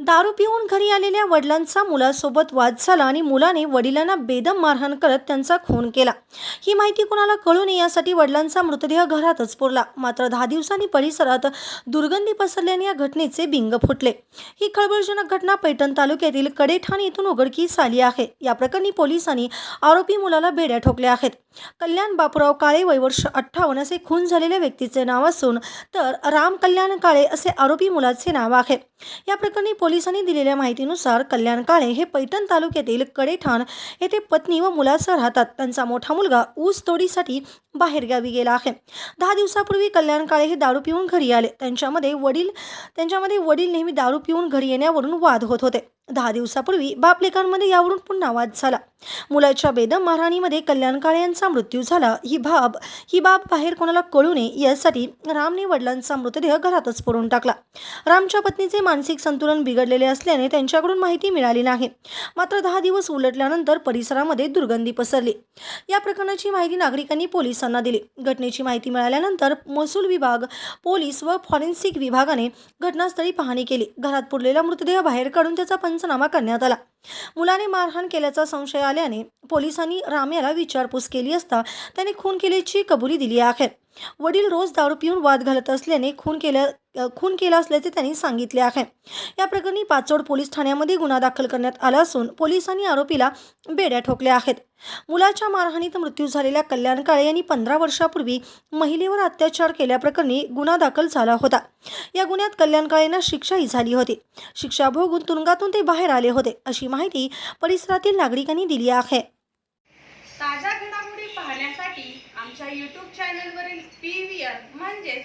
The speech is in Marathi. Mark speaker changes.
Speaker 1: दारू पिऊन घरी आलेल्या वडिलांचा मुलासोबत वाद झाला आणि मुलाने वडिलांना बेदम मारहाण करत त्यांचा खून केला. ही माहिती कोणाला कळू नये यासाठी वडिलांचा मृतदेह घरातच पुरला. मात्र दहा दिवसांनी परिसरात दुर्गंधी पसरल्याने या घटनेचे बिंग फुटले. ही खळबळजनक घटना पैठण तालुक्यातील कडेठाण येथून उघडकीस आली आहे. या प्रकरणी पोलिसांनी आरोपी मुलाला बेड्या ठोकल्या आहेत. कल्याण बापूराव काळे वय वर्ष अठ्ठावन्न असे खून झालेल्या व्यक्तीचे नाव असून तर राम कल्याण काळे असे आरोपी मुलाचे नाव आहे. या प्रकरणी पोलिसांनी दिलेल्या माहितीनुसार कल्याण काळे हे पैठण तालुक्यातील कडेठाण येथे पत्नी व मुलासह राहतात. त्यांचा मोठा मुलगा ऊस तोडीसाठी बाहेरगावी गेला आहे. दहा दिवसापूर्वी कल्याण काळे हे दारू पिऊन घरी आले. त्यांच्यामध्ये वडील त्यांच्यामध्ये वडील नेहमी दारू पिऊन घरी येण्यावरून वाद होत होते. दहा दिवसापूर्वी बापलेखांमध्ये यावरून पुन्हा वाद झाला. मुलाच्या बेदम महाराणीमध्ये कल्याण काळे यांचा मृत्यू झाला. ही बाब ही बाब बाहेर कोणाला कळू नये यासाठी रामने वडिलांचा मृतदेह घरातच पुरून टाकला. रामच्या पत्नीचे मानसिक संतुलन बिघडलेले असल्याने त्यांच्याकडून माहिती मिळाली नाही. मात्र दहा दिवस उलटल्यानंतर परिसरामध्ये दुर्गंधी पसरली. या प्रकरणाची माहिती नागरिकांनी पोलिसांना दिली. घटनेची माहिती मिळाल्यानंतर महसूल विभाग पोलीस व फॉरेन्सिक विभागाने घटनास्थळी पाहणी केली. घरात पुरलेला मृतदेह बाहेर काढून त्याचा पंचनामा करण्यात आला. मुलाने मारहाण केल्याचा संशय आल्याने पोलिसांनी राम याला विचारपूस केली असता त्याने खून केल्याची कबुली दिली आहे. वडील रोज दारू पिऊन वाद घालत असल्याने खून केल्या खून केला असल्याचे त्यांनी सांगितले आहे. या प्रकरणी पाचोड पोलीस ठाण्यामध्ये गुन्हा दाखल करण्यात आला असून पोलिसांनी आरोपीला बेड्या ठोकल्या आहेत. मुलाच्या मारहाणीत मृत्यू झालेल्या कल्याण काळे यांनी पंधरा वर्षापूर्वी महिलेवर अत्याचार केल्याप्रकरणी गुन्हा दाखल झाला होता. या गुन्ह्यात कल्याण काळेंना शिक्षाही झाली होती. शिक्षा भोगून तुरुंगातून ते बाहेर आले होते अशी माहिती परिसरातील नागरिकांनी दिली आहे.
Speaker 2: ताज्या घडामोडी पाहण्यासाठी आमच्या यूट्यूब चॅनलवरील पी व्ही आर म्हणजेच